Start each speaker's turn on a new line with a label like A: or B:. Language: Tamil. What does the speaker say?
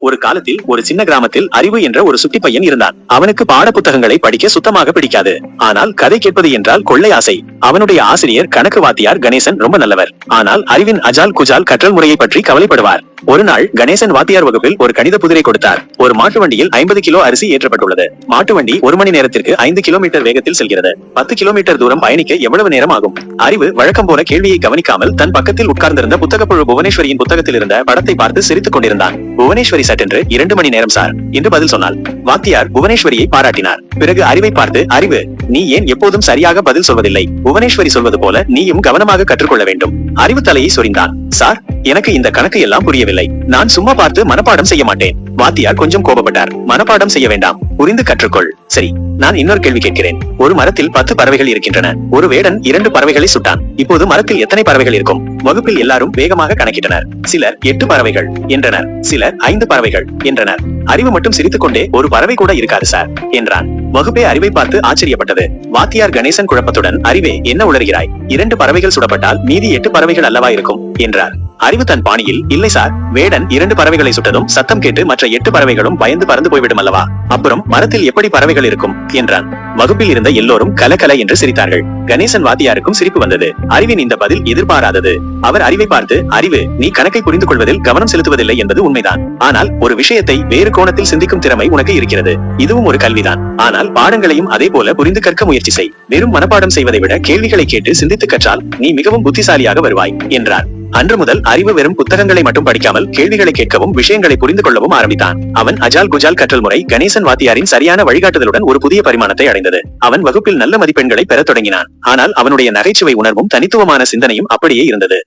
A: ஒரு காலத்தில் ஒரு சின்ன கிராமத்தில் அறிவு என்ற ஒரு சுட்டி பையன் இருந்தான். அவனுக்கு பாட புத்தகங்களை படிக்க சுத்தமாக பிடிக்காது. ஆனால் கதை கேட்பது என்றால் கொள்ளை ஆசை. அவனுடைய ஆசிரியர் கணக்கு வாத்தியார் கணேசன் ரொம்ப நல்லவர். ஆனால் அறிவின் அஜால் குஜால் கற்றல் முறையை பற்றி கவலைப்படுவார். ஒரு நாள் கணேசன் வாத்தியார் வகுப்பில் ஒரு கணித புதிரை கொடுத்தார். ஒரு மாட்டு வண்டியில் ஐம்பது கிலோ அரிசி ஏற்றப்பட்டுள்ளது. மாட்டு வண்டி ஒரு மணி நேரத்திற்கு ஐந்து கிலோமீட்டர் வேகத்தில் செல்கிறது. பத்து கிலோமீட்டர் தூரம் பயணிக்க எவ்வளவு நேரம் ஆகும்? அறிவு வழக்கம் போல கேள்வியை கவனிக்காமல் தன் பக்கத்தில் உட்கார்ந்திருந்த புத்தகப்புழு புவனேஸ்வரியின் புத்தகத்தில் இருந்த படத்தை பார்த்து சிரித்துக் கொண்டிருந்தான். புவனேஸ்வரி சட்டென்று இரண்டு மணி நேரம் சார் என்று பதில் சொன்னாள். வாத்தியார் புவனேஸ்வரியை பாராட்டினார். பிறகு அறிவை பார்த்து அறிவு நீ ஏன் எப்போதும் சரியாக பதில் சொல்வதில்லை? புவனேஸ்வரி சொல்வது போல நீயும் கவனமாக கற்றுக்கொள்ள வேண்டும். அறிவு தலையை சொரிந்தான். சார் எனக்கு இந்த கணக்கு எல்லாம் புரியவில்லை. நான் சும்மா பார்த்து மனப்பாடம் செய்ய மாட்டேன். வாத்தியார் கொஞ்சம் கோபப்பட்டார். மனப்பாடம் செய்ய வேண்டாம். புரிந்து கற்றுக்கொள். சரி நான் இன்னொரு கேள்வி கேட்கிறேன். ஒரு மரத்தில் பத்து பறவைகள் இருக்கின்றன. ஒரு வேடன் இரண்டு பறவைகளை சுட்டான். இப்போது மரத்தில் எத்தனை பறவைகள் இருக்கும்? வகுப்பில் எல்லாரும் வேகமாக கணக்கிட்டனர். சிலர் எட்டு பறவைகள் என்றனர். சிலர் ஐந்து பறவைகள் என்றனர். அறிவு மட்டும் சிரித்துக் கொண்டே ஒரு பறவை கூட இருக்காது சார் என்றான். வகுப்பே அறிவை பார்த்து ஆச்சரியப்பட்டது. வாத்தியார் கணேசன் குழப்பத்துடன் அறிவே என்ன உளறுகிறாய்? இரண்டு பறவைகள் சுடப்பட்டால் மீதி எட்டு பறவைகள் அல்லவா இருக்கும்? என்றார். அறிவு தன் பாணியில் இல்லை சார் வேடன் இரண்டு பறவைகளை சுட்டதும் சத்தம் கேட்டு மற்ற எட்டு பறவைகளும் பயந்து பறந்து போய்விடும் அல்லவா அப்புறம் மரத்தில் எப்படி பறவைகள் இருக்கும்? என்றான். வகுப்பில் இருந்த எல்லோரும் கலகல என்று சிரித்தார்கள். கணேசன் வாத்தியாருக்கும் சிரிப்பு வந்தது. அறிவின் இந்த பதில் எதிர்பாராதது. அவர் அறிவை பார்த்து அறிவு நீ கணக்கை புரிந்து கொள்வதில் கவனம் செலுத்துவதில்லை என்பது உண்மைதான். ஆனால் ஒரு விஷயத்தை வேறு கோணத்தில் சிந்திக்கும் திறமை உனக்கு இருக்கிறது. இதுவும் ஒரு கல்விதான். ஆனால் பாடங்களையும் அதே போல புரிந்து கற்க முயற்சி செய். வெறும் மனப்பாடம் செய்வதை விட கேள்விகளை கேட்டு சிந்தித்து கற்றால் நீ மிகவும் புத்திசாலியாக வருவாய் என்றார். அன்று முதல் அறிவு வெறும் புத்தகங்களை மட்டும் படிக்காமல் கேள்விகளை கேட்கவும் விஷயங்களை புரிந்து கொள்ளவும் ஆரம்பித்தான். அவன் அஜால் குஜால் கற்றல் முறை கணேசன் வாத்தியாரின் சரியான வழிகாட்டுதலுடன் ஒரு புதிய பரிமாணத்தை அடைந்தது. அவன் வகுப்பில் நல்ல மதிப்பெண்களை பெறத் தொடங்கினான். ஆனால் அவனுடைய நகைச்சுவை உணர்வும் தனித்துவமான சிந்தனையும் அப்படியே இருந்தது.